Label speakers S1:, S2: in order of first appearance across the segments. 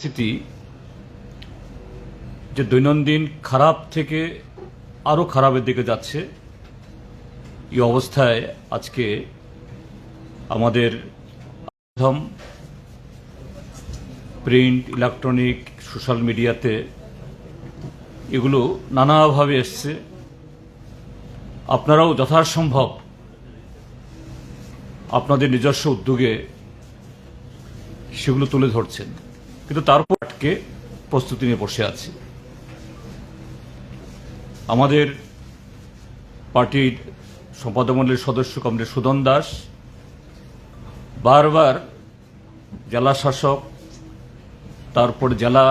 S1: পরিস্থিতি যে দৈনন্দিন খারাপ থেকে আরও খারাপের দিকে যাচ্ছে, এই অবস্থায় আজকে আমাদের মাধ্যম প্রিন্ট, ইলেকট্রনিক, সোশ্যাল মিডিয়াতে এগুলো নানাভাবে এসছে। আপনারাও যথাসম্ভব আপনাদের নিজস্ব উদ্যোগে সেগুলো তুলে ধরছেন। কিন্তু তারপর আটকে প্রস্তুতি নিয়ে বসে আছি। আমাদের পার্টির সম্পাদকমণ্ডলীর সদস্য কমরেড সুদন দাস, বারবার জেলা শাসক, তারপর জেলা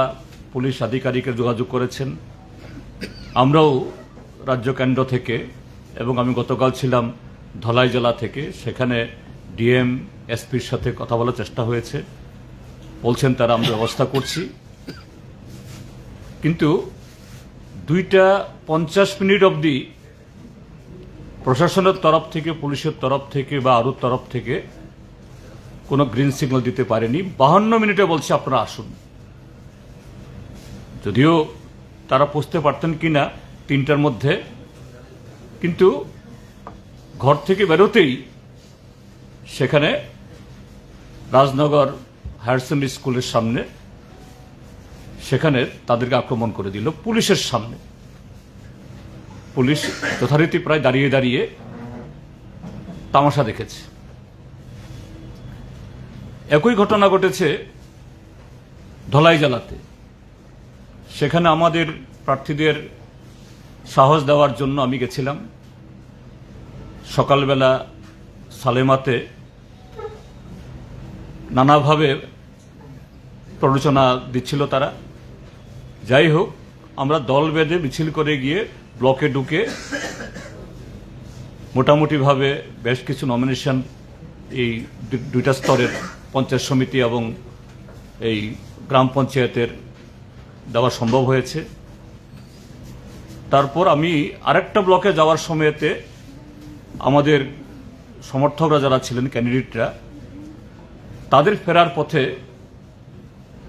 S1: পুলিশ আধিকারিকের যোগাযোগ করেছেন। আমরাও রাজ্য কেন্দ্র থেকে এবং আমি গতকাল ছিলাম ধলাই জেলা থেকে, সেখানে ডিএম, এসপির সাথে কথা বলার চেষ্টা হয়েছে। বলছেন তারা, আমরা ব্যবস্থা করছি। কিন্তু দুইটা পঞ্চাশ মিনিট অবধি প্রশাসনের তরফ থেকে, পুলিশের তরফ থেকে বা আরোর তরফ থেকে কোনো গ্রিন সিগন্যাল দিতে পারেনি। বাহান্ন মিনিটে বলছে, আপনারা আসুন। যদিও তারা পৌঁছতে পারতেন কিনা তিনটার মধ্যে। কিন্তু ঘর থেকে বেরোতেই সেখানে রাজনগর হায়ার সেকেন্ডারি স্কুলের সামনে, সেখানে তাদেরকে আক্রমণ করে দিল পুলিশের সামনে। পুলিশ যথারীতি প্রায় দাঁড়িয়ে দাঁড়িয়ে তামাশা দেখেছে। একই ঘটনা ঘটেছে ধলাই জেলাতে। সেখানে আমাদের প্রার্থীদের সাহস দেওয়ার জন্য আমি গেছিলাম। সকালবেলা সালেমাতে নানাভাবে প্ররোচনা দিচ্ছিল তারা। যাই হোক, আমরা দল বেঁধে মিছিল করে গিয়ে ব্লকে ঢুকে মোটামুটিভাবে বেশ কিছু নমিনেশন এই দুইটা স্তরের পঞ্চায়েত সমিতি এবং এই গ্রাম পঞ্চায়েতের দেওয়া সম্ভব হয়েছে। তারপর আমি আরেকটা ব্লকে যাওয়ার সময়তে আমাদের সমর্থকরা যারা ছিলেন ক্যান্ডিডেটরা তাদের ফেরার পথে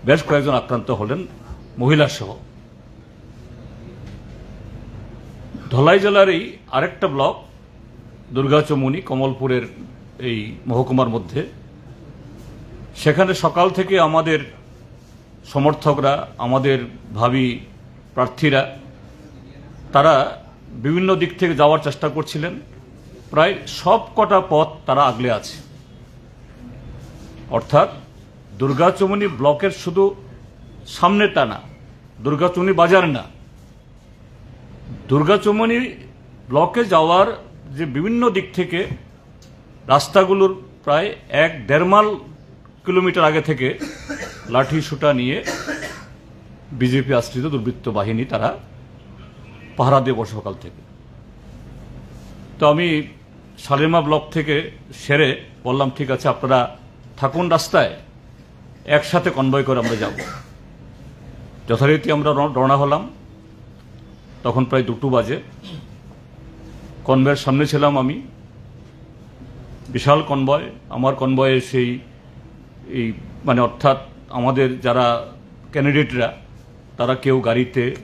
S1: বেশ কয়েকজন আক্রান্ত হলেন মহিলা সহ ধলাই জেলার এই আরেকটা ব্লক, দুর্গাচমুনি, কমলপুরের এই মহকুমার মধ্যে। সেখানে সকাল থেকে আমাদের সমর্থকরা, আমাদের ভাবি প্রার্থীরা, তারা বিভিন্ন দিক থেকে যাওয়ার চেষ্টা করছিলেন। প্রায় সব কটা পথ তারা আগলে আছে। অর্থাৎ দুর্গাচমনি ব্লকের শুধু সামনে তা না দুর্গাচমনি বাজার না। দুর্গাচমনি ব্লকে যাওয়ার যে বিভিন্ন দিক থেকে রাস্তাগুলোর প্রায় এক দেড় মাইল কিলোমিটার আগে থেকে লাঠি সুটা নিয়ে বিজেপি আশ্রিত দুর্বৃত্ত বাহিনী তারা পাহারা দিয়ে সকাল থেকে। তো আমি সালেমা ব্লক থেকে সেরে বললাম, ঠিক আছে, আপনারা থাকুন রাস্তায়, একসাথে কনভয় করে আমরা যাব। যথারীতি আমরা রওনা হলাম। তখন প্রায় দুটো বাজে। কনভয়ের সামনে ছিলাম আমি। বিশাল কনভয় আমার কনভয়ে সেই, এই মানে অর্থাৎ আমাদের যারা ক্যান্ডিডেটরা তারা কেউ গাড়িতে,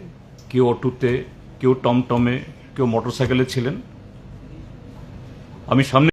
S1: কেউ অটোতে, কেউ টমটমে, কেউ মোটরসাইকেলে ছিলেন। আমি সামনে